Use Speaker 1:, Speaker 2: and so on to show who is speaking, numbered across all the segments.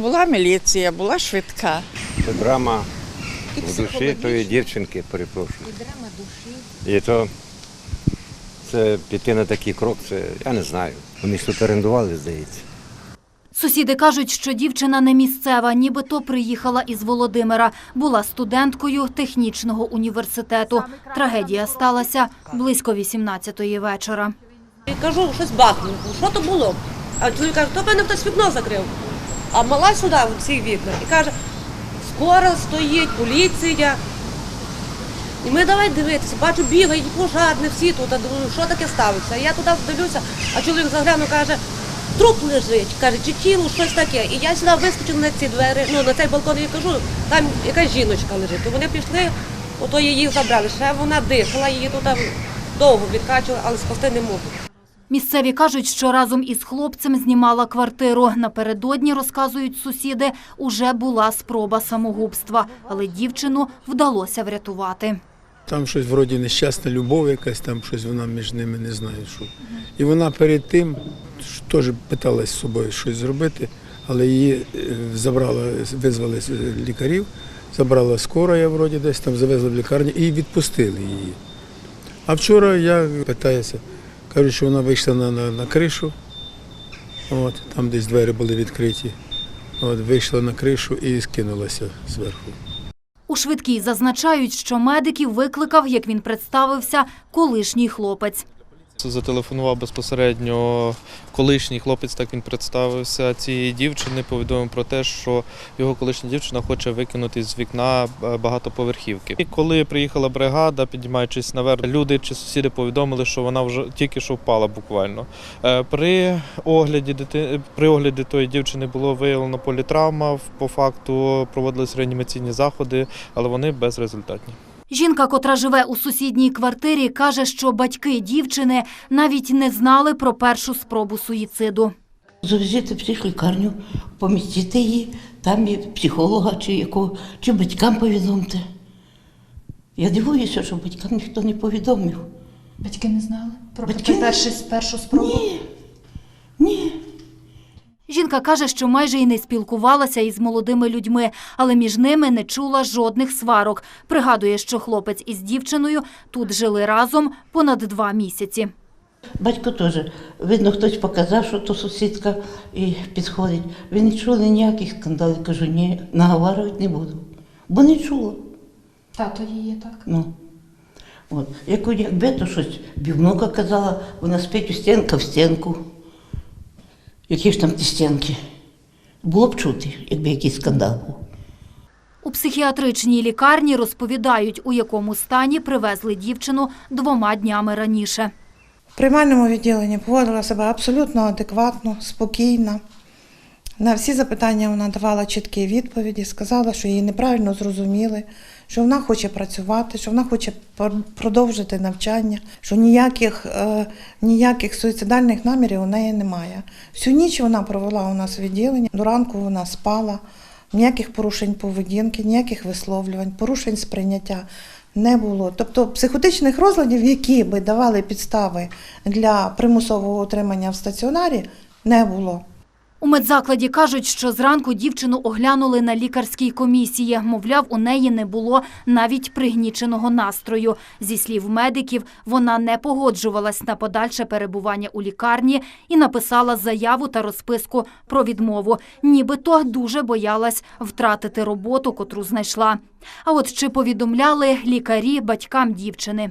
Speaker 1: Була міліція, була швидка.
Speaker 2: Це драма
Speaker 3: І
Speaker 2: в душі тої дівчинки, перепрошую.
Speaker 3: І драма душі.
Speaker 2: І то це піти на такий крок, це я не знаю. Вони ж тут орендували, здається.
Speaker 4: Сусіди кажуть, що дівчина не місцева, нібито приїхала із Володимира. Була студенткою технічного університету. Трагедія сталася близько 18-ї вечора.
Speaker 5: І кажу, щось бахнуло. Що то було? А чоловік каже, то певно хтось вікно закрив. А мала сюди в ці вікна і каже, скоро стоїть поліція. І ми давай дивитися, бачу, бігають пожарні всі тут. Думаю, що таке ставиться? Я туди дивлюся, а чоловік заглянув, каже, труп лежить, каже, чи тіло, щось таке. І я сюди вискочила на ці двері, ну на цей балкон і кажу, там якась жіночка лежить. То вони пішли, ото її забрали. Ще вона дихала, її тут довго відкачували, але спасти не можуть.
Speaker 4: Місцеві кажуть, що разом із хлопцем знімала квартиру. Напередодні, розказують сусіди, уже була спроба самогубства, але дівчину вдалося врятувати.
Speaker 6: Там щось вроді нещасна любов якась, там щось вона між ними не знаю що. І вона перед тим теж питалась з собою щось зробити, але її е, забрала, визвали з- лікарів, забрала скоро, я вроді десь там завезли в лікарню і відпустили її. А вчора я питаюся, кажуть, що вона вийшла на, на, на кришу, от, там десь двері були відкриті. От, вийшла на кришу і скинулася зверху.
Speaker 4: У швидкій зазначають, що медиків викликав, як він представився, колишній хлопець.
Speaker 7: Зателефонував безпосередньо колишній хлопець, так він представився цієї дівчини, повідомив про те, що його колишня дівчина хоче викинути з вікна е, багатоповерхівки. І коли приїхала бригада, піднімаючись наверх, люди чи сусіди повідомили, що вона вже тільки що впала буквально. Е, При огляді дити... при огляді тої дівчини було виявлено політравма. По факту проводились реанімаційні заходи, але вони безрезультатні.
Speaker 4: Жінка, котра живе у сусідній квартирі, каже, що батьки дівчини навіть не знали про першу спробу суїциду.
Speaker 8: Завезти в психлікарню, помістити її, там і психолога чи якого, чи батькам повідомте. Я дивуюся, що батькам ніхто не повідомив.
Speaker 3: Батьки не знали про
Speaker 8: Батьки не-
Speaker 3: першу, першу спробу?
Speaker 8: Ні. Ні.
Speaker 4: Жінка каже, що майже й не спілкувалася із молодими людьми, але між ними не чула жодних сварок. Пригадує, що хлопець із дівчиною тут жили разом понад два місяці.
Speaker 8: Батько теж. Видно, хтось показав, що то сусідка і підходить. Ви не чули ніяких скандалів. Кажу, ні, наговарювати не буду. Бо не чула.
Speaker 3: Тато її так.
Speaker 8: Ну. От. Як, якби то щось бівнука казала, вона спить у стінка в стінку. Які ж там ті стінки? Було б чути, якби якийсь скандал був.
Speaker 4: У психіатричній лікарні розповідають, у якому стані привезли дівчину двома днями раніше.
Speaker 9: В приймальному відділенні поводила себе абсолютно адекватно, спокійно. На всі запитання вона давала чіткі відповіді, сказала, що її неправильно зрозуміли, що вона хоче працювати, що вона хоче продовжити навчання, що ніяких, е, ніяких суїцидальних намірів у неї немає. Всю ніч вона провела у нас в відділенні, до ранку вона спала, ніяких порушень поведінки, ніяких висловлювань, порушень сприйняття не було. Тобто психотичних розладів, які би давали підстави для примусового утримання в стаціонарі, не було.
Speaker 4: У медзакладі кажуть, що зранку дівчину оглянули на лікарській комісії. Мовляв, у неї не було навіть пригніченого настрою. Зі слів медиків, вона не погоджувалась на подальше перебування у лікарні і написала заяву та розписку про відмову. Нібито дуже боялась втратити роботу, котру знайшла. А от чи повідомляли лікарі батькам дівчини?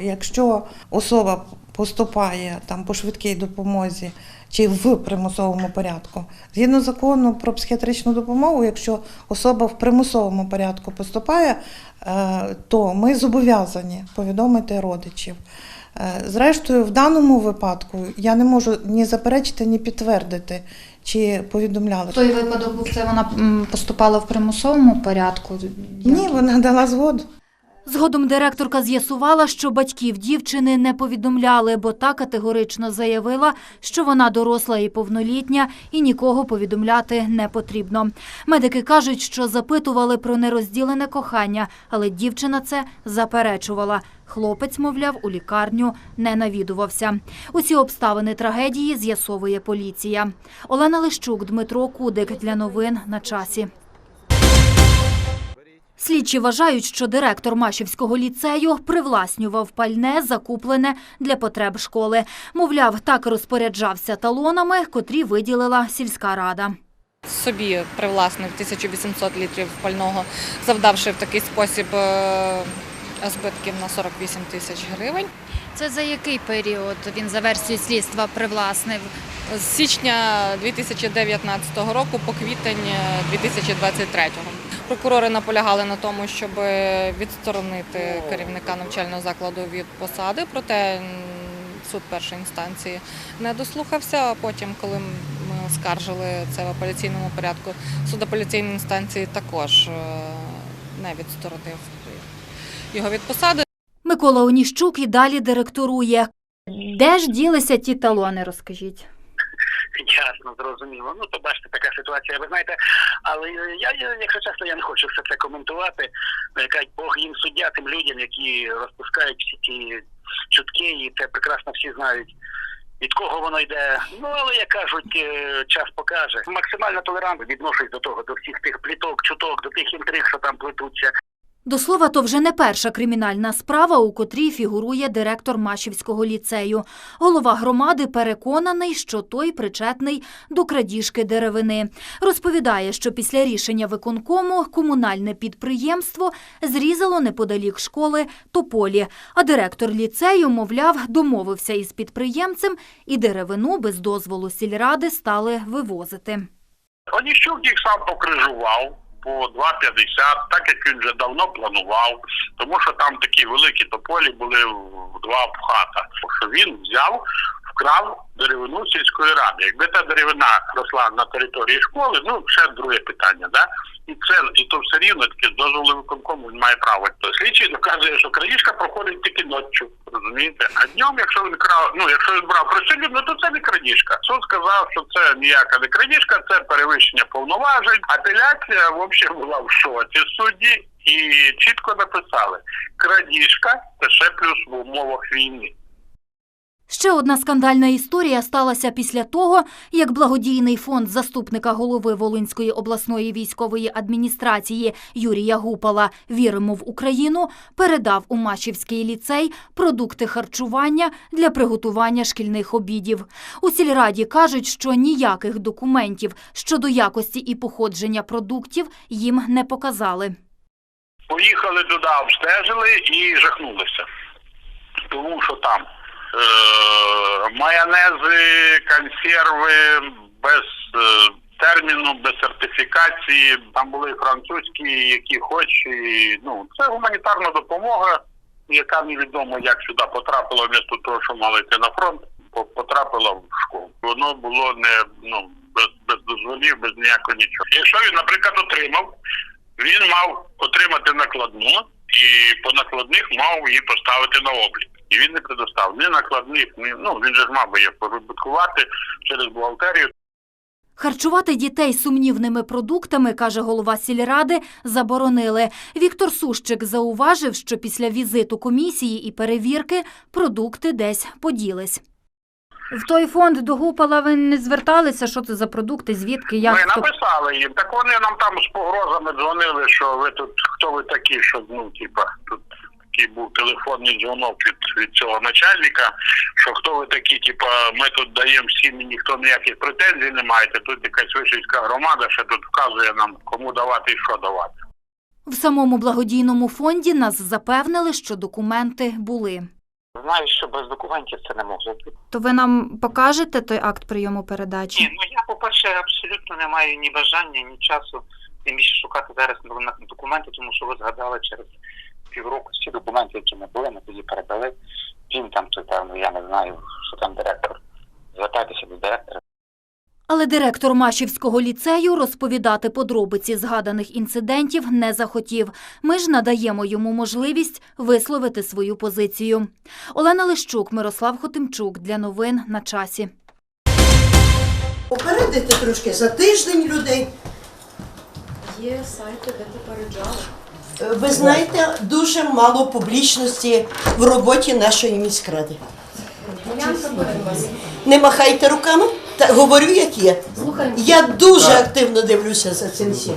Speaker 9: Якщо особа поступає там по швидкій допомозі чи в примусовому порядку, згідно закону про психіатричну допомогу, якщо особа в примусовому порядку поступає, е, то ми зобов'язані повідомити родичів. Е, Зрештою, в даному випадку я не можу ні заперечити, ні підтвердити, чи повідомляли.
Speaker 3: Той випадок був це вона поступала в примусовому порядку.
Speaker 9: Ні, вона дала згоду.
Speaker 4: Згодом директорка з'ясувала, що батьків дівчини не повідомляли, бо та категорично заявила, що вона доросла і повнолітня, і нікого повідомляти не потрібно. Медики кажуть, що запитували про нерозділене кохання, але дівчина це заперечувала. Хлопець, мовляв, у лікарню не навідувався. Усі обставини трагедії з'ясовує поліція. Олена Лищук, Дмитро Кудик для новин на часі. Слідчі вважають, що директор Машівського ліцею привласнював пальне, закуплене для потреб школи. Мовляв, так розпоряджався талонами, котрі виділила сільська рада.
Speaker 1: Собі привласнив 1800 літрів пального, завдавши в такий спосіб е, збитків на 48 тисяч гривень.
Speaker 10: Це за який період він за версією слідства привласнив?
Speaker 1: З січня 2019 року по квітень е, 2023. Прокурори наполягали на тому, щоб відсторонити керівника навчального закладу від посади, проте суд першої інстанції не дослухався. А потім, коли ми скаржили це в апеляційному порядку, суд апеляційної інстанції також е, не відсторонив його від посади.
Speaker 4: Микола Оніщук і далі директорує. Де ж ділися ті талони, розкажіть?
Speaker 11: Ясно, зрозуміло. Ну, то бачите, така ситуація, ви знаєте, але я, якщо чесно, я не хочу все це коментувати. Яка Бог їм суддя тим людям, які розпускають всі ті чутки, і це прекрасно всі знають. Від кого воно йде? Ну але як кажуть, е, час покаже. Максимально толерантно відношусь до того, до всіх тих пліток, чуток, до тих інтриг, що там плетуться.
Speaker 4: До слова, то вже не перша кримінальна справа, у котрій фігурує директор Машівського ліцею. Голова громади переконаний, що той причетний до крадіжки деревини. Розповідає, що після рішення виконкому комунальне підприємство зрізало неподалік школи тополі, а директор ліцею, мовляв, домовився із підприємцем і деревину без дозволу сільради стали вивозити.
Speaker 11: Оніщук їх сам покрижував по 2,50, так як він вже давно планував, тому що там такі великі тополі були в два обхата. Що він взяв, вкрав деревину сільської ради. Якби та деревина росла на території школи, ну ще друге питання, да? І це і то все рівно таки з дозволу виконкому він має право. То слідчий доказує, що крадіжка проходить тільки ночі, розумієте? А днем, якщо він крав, ну якщо він брав присилю, то це не крадіжка. Суд сказав, що це ніяка не крадіжка, це перевищення повноважень. Апеляція взагалі була в шоці судді і чітко написали: крадіжка це ще плюс в умовах війни.
Speaker 4: Ще одна скандальна історія сталася після того, як благодійний фонд заступника голови Волинської обласної військової адміністрації Юрія Гупала «Віримо в Україну» передав у Мачівський ліцей продукти харчування для приготування шкільних обідів. У сільраді кажуть, що ніяких документів щодо якості і походження продуктів їм не показали.
Speaker 11: Поїхали туди, обстежили і жахнулися. Тому що там майонези, консерви без е- терміну, без сертифікації. Там були французькі, які хоч. І, ну, це гуманітарна допомога, яка невідомо як сюди потрапила вмісто того, що мали йти на фронт, по- потрапила в школу. Воно було не ну без, без дозволів, без ніякого нічого. Якщо він, наприклад, отримав, він мав отримати накладну і по накладних мав її поставити на облік. І він не предоставив ні накладних, ні ну він же ж мав би їх порибуткувати через бухгалтерію.
Speaker 4: Харчувати дітей сумнівними продуктами, каже голова сільради, заборонили. Віктор Сущик зауважив, що після візиту комісії і перевірки продукти десь поділись. В той фонд до Гупала ви не зверталися, що це за продукти, звідки, як
Speaker 11: Ми
Speaker 4: хто?
Speaker 11: написали їм. Так вони нам там з погрозами дзвонили, що ви тут хто ви такі, що ну типа тут такий був телефонний дзвонок від, від цього начальника, що хто ви такі, типа, ми тут даємо всім і ніхто ніяких претензій не маєте. Тут якась вишівська громада, ще тут вказує нам кому давати і що давати.
Speaker 4: В самому благодійному фонді нас запевнили, що документи були.
Speaker 11: Знаю, що без документів це не може бути.
Speaker 4: То ви нам покажете той акт прийому передачі?
Speaker 11: Ні, ну я, по-перше, абсолютно не маю ні бажання, ні часу тим більше шукати зараз документи, тому що ви згадали через півроку всі документи, які ми були, ми тоді передали. Він там чи там, ну, я не знаю, що там директор. Звертайтеся до директора.
Speaker 4: Але директор Машівського ліцею розповідати подробиці згаданих інцидентів не захотів. Ми ж надаємо йому можливість висловити свою позицію. Олена Лищук, Мирослав Хотимчук для новин на часі.
Speaker 12: Попередити трошки за тиждень людей.
Speaker 3: Є сайти, де попереджали.
Speaker 12: Е, Ви знаєте, дуже мало публічності в роботі нашої міськради. Не махайте руками, та говорю, як є. Я дуже активно дивлюся за цим всім.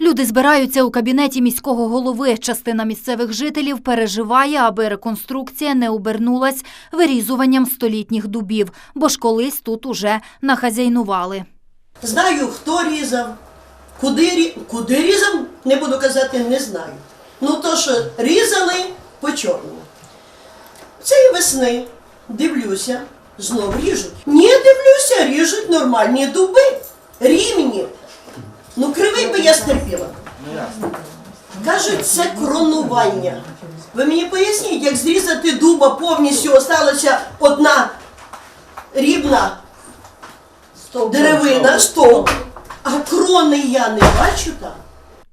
Speaker 4: Люди збираються у кабінеті міського голови. Частина місцевих жителів переживає, аби реконструкція не обернулась вирізуванням столітніх дубів, бо ж колись тут уже нахазяйнували.
Speaker 12: Знаю, хто різав, куди, рі- куди різав, не буду казати, не знаю. Ну то, що різали по чорному. Цієї весни дивлюся, знов ріжуть. Ні, дивлюся, ріжуть нормальні дуби, рівні. Ну, кривий би я стерпіла. Кажуть, це кронування. Ви мені поясніть, як зрізати дуба повністю осталася одна рівна деревина, стовп, а крони я не бачу там.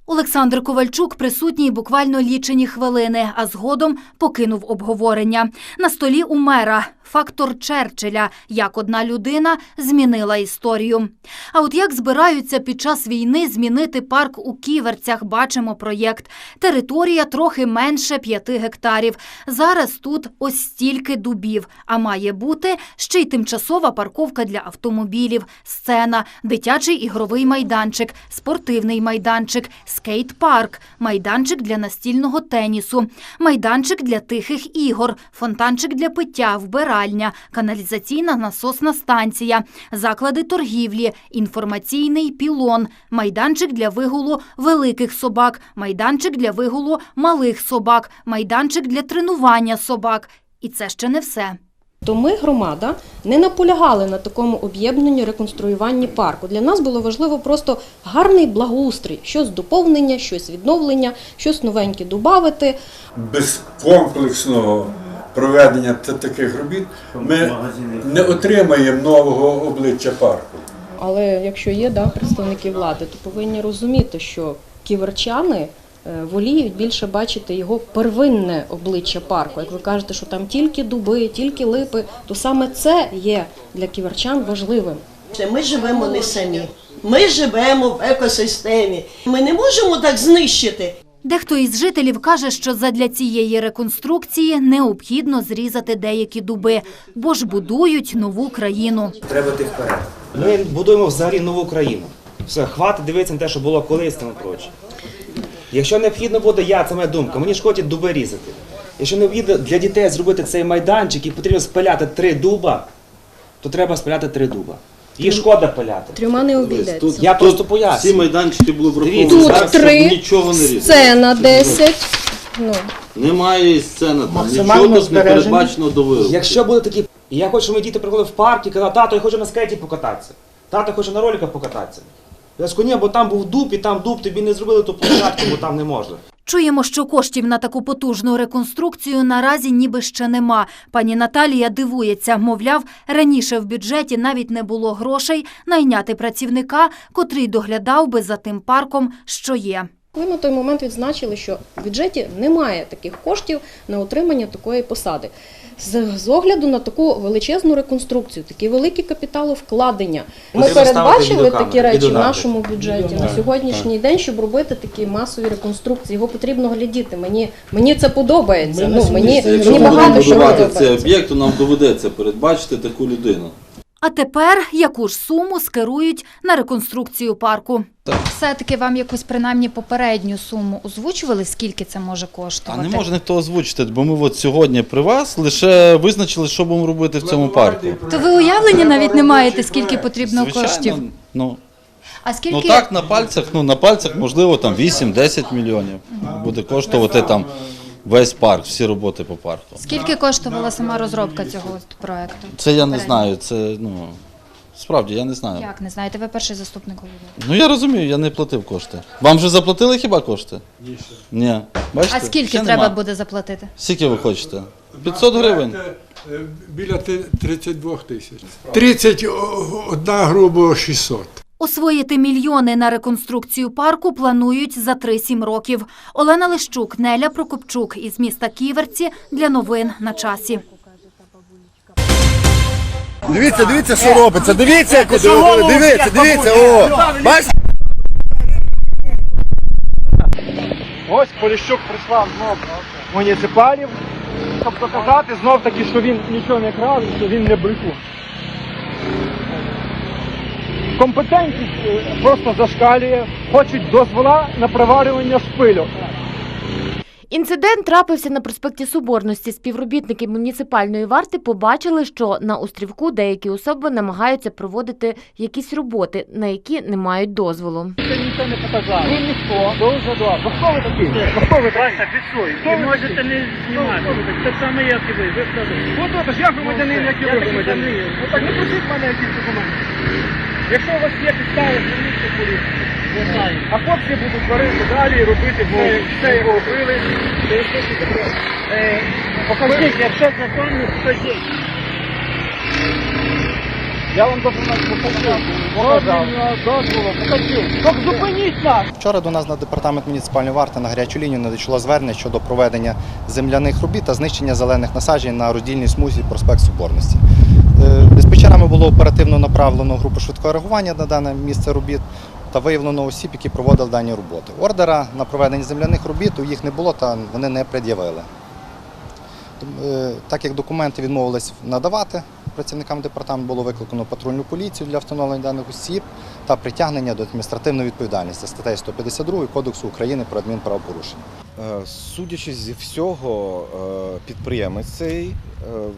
Speaker 4: Олександр Ковальчук присутній буквально лічені хвилини, а згодом покинув обговорення. На столі у мера фактор Черчилля, як одна людина змінила історію. А от як збираються під час війни змінити парк у Ківерцях, бачимо проєкт. Територія трохи менше п'яти гектарів. Зараз тут ось стільки дубів, а має бути ще й тимчасова парковка для автомобілів, сцена, дитячий ігровий майданчик, спортивний майданчик, скейт-парк, майданчик для настільного тенісу, майданчик для тихих ігор, фонтанчик для пиття, вбиральня, каналізаційна насосна станція, заклади торгівлі, інформаційний пілон, майданчик для вигулу великих собак, майданчик для вигулу малих собак, майданчик для тренування собак. І це ще не все.
Speaker 13: То ми, громада, не наполягали на такому об'єднанні реконструюванні парку. Для нас було важливо просто гарний благоустрій, щось доповнення, щось відновлення, щось новеньке додати.
Speaker 14: без комплексного проведення та- таких робіт ми не отримаємо нового обличчя парку.
Speaker 13: Але якщо є да, представники влади, то повинні розуміти, що ківерчани е, воліють більше бачити його первинне обличчя парку. Як ви кажете, що там тільки дуби, тільки липи, то саме це є для ківерчан важливим.
Speaker 12: Ми живемо не самі. Ми живемо в екосистемі. Ми не можемо так знищити.
Speaker 4: Дехто із жителів каже, що задля цієї реконструкції необхідно зрізати деякі дуби, бо ж будують нову країну.
Speaker 15: Треба йти вперед. Ми будуємо взагалі нову країну. Все, хватить дивитися на те, що було колись там і. Якщо необхідно буде, я, це моя думка, мені ж хочуть дуби різати. Якщо необхідно для дітей зробити цей майданчик і потрібно спиляти три дуба, то треба спиляти три дуба. Їх шкода пиляти.
Speaker 13: Трьома не обійдеться.
Speaker 15: Я просто поясню.
Speaker 16: Всі майданчики були враховані.
Speaker 15: Дивіться,
Speaker 16: так,
Speaker 13: Тут
Speaker 16: щоб
Speaker 13: три,
Speaker 16: нічого не різати.
Speaker 13: сцена 10. Ну,
Speaker 16: Немає і сцена там.
Speaker 6: Максимально
Speaker 16: Нічого тут не
Speaker 6: збережені.
Speaker 16: передбачено до виробу.
Speaker 15: Якщо буде такі. І я хочу, щоб мої діти приходили в парк і казали, тато, я хочу на скейті покататися. Тато хоче на роликах покататися. Я скажу, ні, бо там був дуб, і там дуб, тобі не зробили ту площадку, бо там не можна.
Speaker 4: Чуємо, що коштів на таку потужну реконструкцію наразі ніби ще нема. Пані Наталія дивується, мовляв, раніше в бюджеті навіть не було грошей найняти працівника, котрий доглядав би за тим парком, що є.
Speaker 13: Ми на той момент відзначили, що в бюджеті немає таких коштів на отримання такої посади. З, з огляду на таку величезну реконструкцію, такі великі капіталовкладення. Ми передбачили такі речі в нашому бюджеті на сьогоднішній день, щоб робити такі масові реконструкції. Його потрібно глядіти. Мені, мені це подобається. Ну, мені, мені багато що
Speaker 16: подобається. цей об'єкт, то нам доведеться передбачити таку людину.
Speaker 4: А тепер яку ж суму скерують на реконструкцію парку?
Speaker 10: Все-таки вам якусь принаймні попередню суму озвучували, скільки це може коштувати?
Speaker 16: А не може ніхто озвучити, бо ми от сьогодні при вас лише визначили, що будемо робити в цьому парку.
Speaker 10: То ви уявлення навіть не маєте, скільки потрібно
Speaker 16: Звичайно,
Speaker 10: коштів.
Speaker 16: Ну,
Speaker 10: А скільки
Speaker 16: ну так, на пальцях, ну на пальцях, можливо, там 8-10 мільйонів буде коштувати там весь парк, всі роботи по парку.
Speaker 10: скільки коштувала сама розробка цього проекту?
Speaker 16: Це я не знаю, це ну справді я не знаю.
Speaker 10: Як не знаєте, ви перший заступник голови.
Speaker 16: Ну я розумію, я не платив кошти. Вам вже заплатили хіба кошти? Ні. Бачите?
Speaker 10: А скільки
Speaker 16: Ще
Speaker 10: треба
Speaker 16: нема.
Speaker 10: буде заплатити?
Speaker 16: Скільки ви хочете? 500 гривень.
Speaker 6: Е, Біля ти- 32 тисяч. 31 грубо 600.
Speaker 4: Освоїти мільйони на реконструкцію парку планують за 3-7 років. Олена Лищук, Неля Прокопчук із міста Ківерці для новин на часі.
Speaker 17: Дивіться, дивіться, що робиться. Дивіться, куди дивіться, дивіться. О, бачите?
Speaker 18: Ось Поліщук прийшла знов муніципалів, щоб показати знов таки, що він нічого не крав, що він не брехун. Компетентність е, просто зашкалює, хочуть дозвола на приварювання шпильок.
Speaker 19: Інцидент трапився на проспекті Соборності. Співробітники муніципальної варти побачили, що на острівку деякі особи намагаються проводити якісь роботи, на які не мають дозволу.
Speaker 18: Це нічого не показав. Ви ніхто, дуже добре. Ну хто ви такі? Ну хто ви такі? Вася, фіксуй. Ви можете не знімати. Так само, як і ви. Ви сказали. От я громадянин, як і ви громадянин. Ну так не пишіть мене якісь документи. Якщо у вас є підстави, зверніться в поліцію. А хлопці будуть варити далі, і робити все, все як робили. Е, Покажіть, якщо законно, покажіть. Я вам показав. Зупиніть нас.
Speaker 20: Вчора до нас на департамент муніципальної варти на гарячу лінію надійшло звернення щодо проведення земляних робіт та знищення зелених насаджень на роздільній смузі проспект Соборності. Е, Диспетчерами було оперативно направлено групу швидкого реагування на дане місце робіт та виявлено осіб, які проводили дані роботи. Ордера на проведення земляних робіт у їх не було та вони не пред'явили. Е, Так як документи відмовились надавати працівникам департаменту, було викликано патрульну поліцію для встановлення даних осіб та притягнення до адміністративної відповідальності статтею 152 Кодексу України про адмінправопорушення.
Speaker 21: Е, Судячи зі всього, е, підприємець цей, е,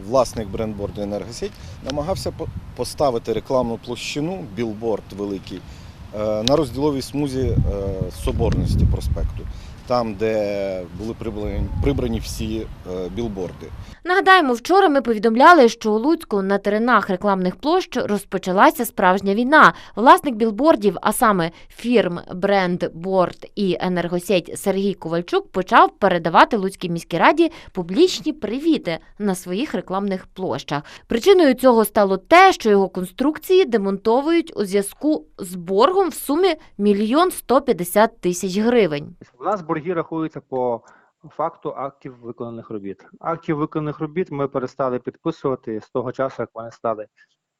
Speaker 21: власник брендборду «Енергосеть», намагався по- поставити рекламну площину, білборд великий, на розділовій смузі Соборності проспекту, там, де були прибрані, всі білборди.
Speaker 19: Нагадаємо, вчора ми повідомляли, що у Луцьку на теренах рекламних площ розпочалася справжня війна. Власник білбордів, а саме фірм Бренд Борд і енергосеть Сергій Ковальчук, почав передавати Луцькій міській раді публічні привіти на своїх рекламних площах. Причиною цього стало те, що його конструкції демонтовують у зв'язку з боргом в сумі мільйон сто п'ятдесят тисяч гривень.
Speaker 18: У нас борги рахуються по факту актів виконаних робіт. Актів виконаних робіт ми перестали підписувати з того часу, як вони стали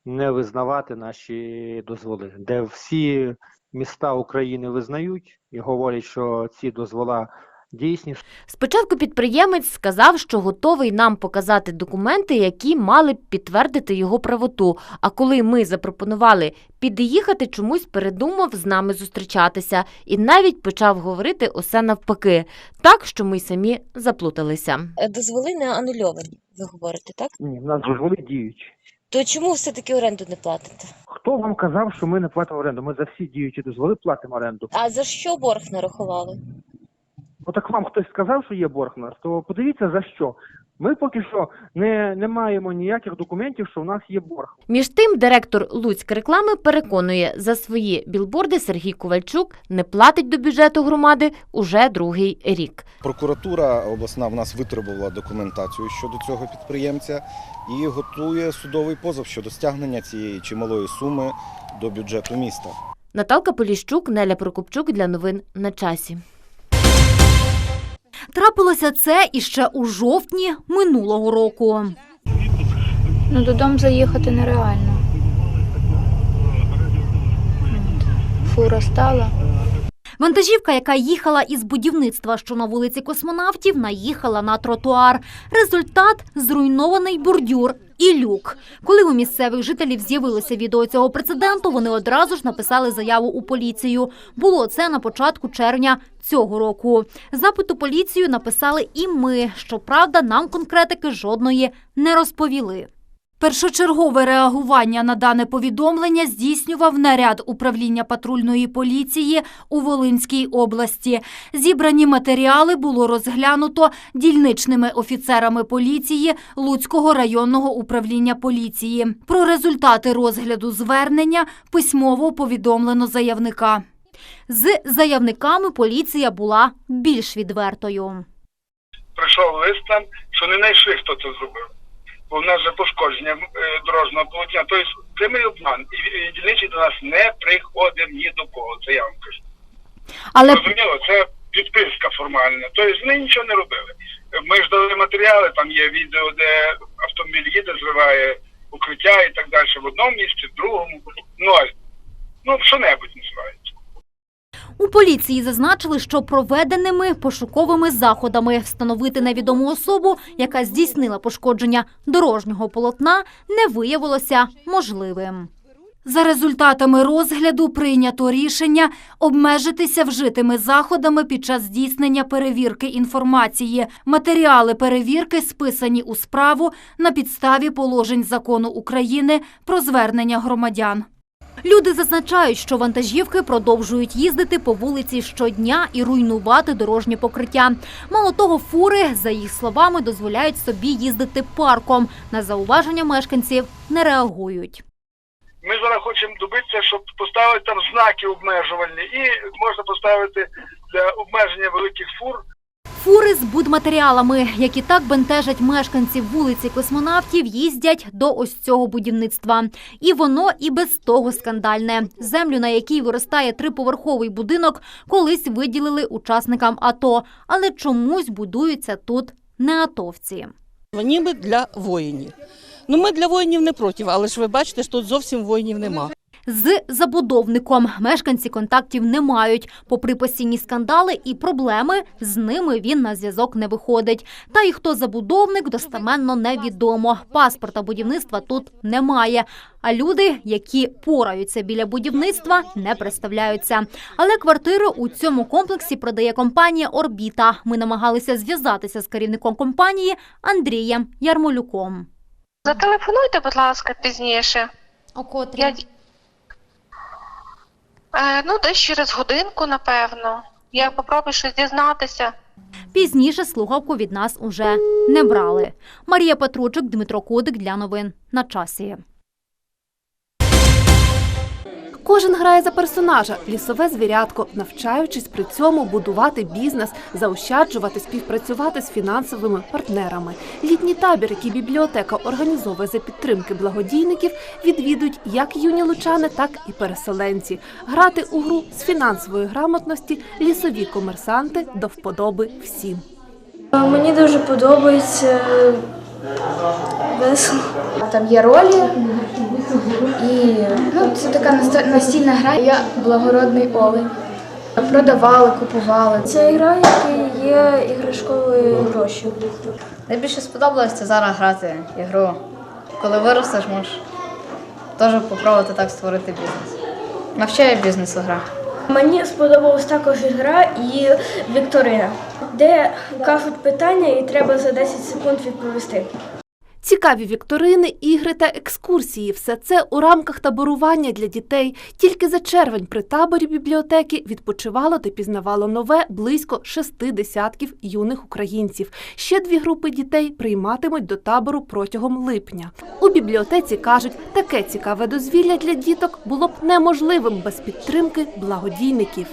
Speaker 18: не визнавати наші дозволи, де всі міста України визнають і говорять, що ці дозвола дійсні.
Speaker 19: Спочатку підприємець сказав, що готовий нам показати документи, які мали б підтвердити його правоту. А коли ми запропонували під'їхати, чомусь передумав з нами зустрічатися і навіть почав говорити усе навпаки, так що ми й самі заплуталися.
Speaker 22: Дозволи не анульовані, ви говорите, так?
Speaker 18: Ні, в нас дозволи діючі.
Speaker 22: То чому все-таки оренду не платите?
Speaker 18: Хто вам казав, що ми не платимо оренду? Ми за всі діючі дозволи платимо оренду.
Speaker 22: А за що борг нарахували?
Speaker 18: Ну так вам хтось сказав, що є борг у нас, то подивіться за що. Ми поки що не, не маємо ніяких документів, що у нас є борг.
Speaker 19: Між тим, директор Луцьк реклами переконує, за свої білборди Сергій Ковальчук не платить до бюджету громади уже другий рік.
Speaker 21: Прокуратура обласна в нас витребувала документацію щодо цього підприємця і готує судовий позов щодо стягнення цієї чималої суми до бюджету міста.
Speaker 19: Наталка Поліщук, Неля Прокопчук для новин на часі.
Speaker 4: Трапилося це іще у жовтні минулого року.
Speaker 10: Ну, додому заїхати нереально. Фура стала.
Speaker 4: Вантажівка, яка їхала із будівництва, що на вулиці космонавтів, наїхала на тротуар. Результат зруйнований бордюр і люк. Коли у місцевих жителів з'явилося відео цього прецеденту, вони одразу ж написали заяву у поліцію. Було це на початку червня цього року. Запит у поліцію написали і ми. Щоправда, нам конкретики жодної не розповіли. Першочергове реагування на дане повідомлення здійснював наряд управління патрульної поліції у Волинській області. Зібрані матеріали було розглянуто дільничними офіцерами поліції Луцького районного управління поліції. Про результати розгляду звернення письмово повідомлено заявника. З заявниками поліція була більш відвертою.
Speaker 23: прийшов лист нам, що не знайшли, хто це зробив. Бо в нас вже пошкодження е, дорожнього полотна. Тобто прямий обман. І, і дільничий до нас не приходив ні до кого. Це я вам кажу.
Speaker 10: Але
Speaker 23: Зрозуміло, це підписка формальна. Тобто вони нічого не робили. Ми ж дали матеріали, там є відео, де автомобіль їде, зриває укриття і так далі. В одному місці, в другому. Ноль. Ну, що-небудь називається.
Speaker 10: У поліції зазначили, що проведеними пошуковими заходами встановити невідому особу, яка здійснила пошкодження дорожнього полотна, не виявилося можливим. За результатами розгляду прийнято рішення обмежитися вжитими заходами під час здійснення перевірки інформації. Матеріали перевірки списані у справу на підставі положень закону України про звернення громадян. Люди зазначають, що вантажівки продовжують їздити по вулиці щодня і руйнувати дорожнє покриття. Мало того, фури, за їх словами, дозволяють собі їздити парком. На зауваження мешканців не реагують.
Speaker 23: Ми зараз хочемо добитися, щоб поставити там знаки обмежувальні, і можна поставити для обмеження великих фур
Speaker 10: Фури з будматеріалами, які так бентежать мешканців вулиці космонавтів, їздять до ось цього будівництва. І воно і без того скандальне. Землю, на якій виростає триповерховий будинок, колись виділили учасникам АТО, але чомусь будуються тут не атовці.
Speaker 24: Ніби для воїнів. Ну, ми для воїнів не проти, але ж ви бачите, що тут зовсім воїнів нема.
Speaker 10: З забудовником мешканці контактів не мають. Попри постійні скандали і проблеми, з ними він на зв'язок не виходить. Та й хто забудовник, достеменно невідомо. Паспорта будівництва тут немає. А люди, які пораються біля будівництва, не представляються. Але квартири у цьому комплексі продає компанія Орбіта. Ми намагалися зв'язатися з керівником компанії Андрієм Ярмолюком.
Speaker 25: Зателефонуйте, будь ласка, пізніше.
Speaker 17: О котрій?
Speaker 25: Я... Е, ну, десь через годинку, напевно. Я попробую щось дізнатися.
Speaker 10: Пізніше слухавку від нас уже не брали. Марія Петручик, Дмитро Кудик для новин на часі.
Speaker 26: Кожен грає за персонажа лісове звірятко, навчаючись при цьому будувати бізнес, заощаджувати, співпрацювати з фінансовими партнерами. Літній табір, який бібліотека організовує за підтримки благодійників, відвідують як юні лучани, так і переселенці. Грати у гру з фінансової грамотності лісові комерсанти до вподоби всім.
Speaker 27: Мені дуже подобається весело.
Speaker 17: Там є ролі, і ну, це така настільна гра. Я благородний олень. Продавали, купували.
Speaker 27: Це гра, яка є іграшковою гроші.
Speaker 28: Найбільше сподобалось це зараз грати ігру. Коли виростеш, можеш теж спробувати так створити бізнес. Навчає бізнесу гра.
Speaker 27: Мені сподобалась також гра і вікторина, де кажуть питання і треба за 10 секунд відповісти.
Speaker 26: Цікаві вікторини, ігри та екскурсії все це у рамках таборування для дітей. Тільки за червень при таборі бібліотеки відпочивало та пізнавало нове близько шести десятків юних українців. Ще дві групи дітей прийматимуть до табору протягом липня. У бібліотеці кажуть, таке цікаве дозвілля для діток було б неможливим без підтримки благодійників.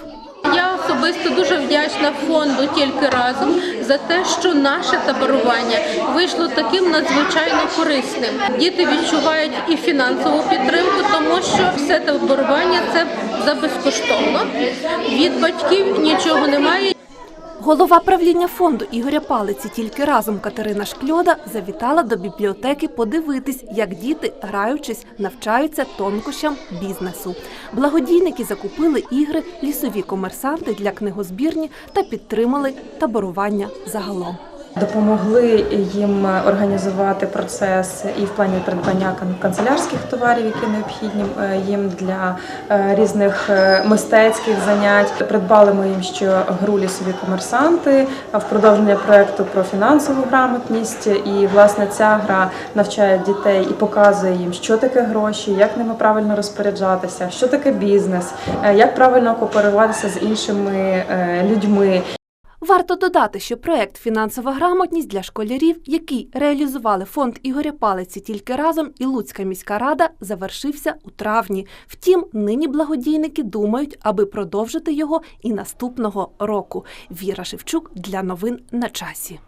Speaker 5: Я особисто дуже вдячна фонду тільки разом за те, що наше таборування вийшло таким надзвичайно корисним. Діти відчувають і фінансову підтримку, тому що все таборування це за безкоштовно. Від батьків нічого немає.
Speaker 26: Голова правління фонду Ігоря Палиці тільки разом Катерина Шкльода завітала до бібліотеки подивитись, як діти, граючись, навчаються тонкощам бізнесу. Благодійники закупили ігри, лісові комерсанти для книгозбірні та підтримали таборування загалом.
Speaker 29: Допомогли їм організувати процес і в плані придбання кан- канцелярських товарів, які необхідні е, їм для е, різних е, мистецьких занять. Придбали ми їм ще гру лісові комерсанти в продовження проекту про фінансову грамотність. І власне ця гра навчає дітей і показує їм, що таке гроші, як ними правильно розпоряджатися, що таке бізнес, як правильно кооперуватися з іншими людьми.
Speaker 26: Варто додати, що проект Фінансова грамотність для школярів, який реалізували фонд Ігоря Палиці тільки разом і Луцька міська рада, завершився у травні. Втім, нині благодійники думають, аби продовжити його і наступного року. Віра Шевчук для новин на часі.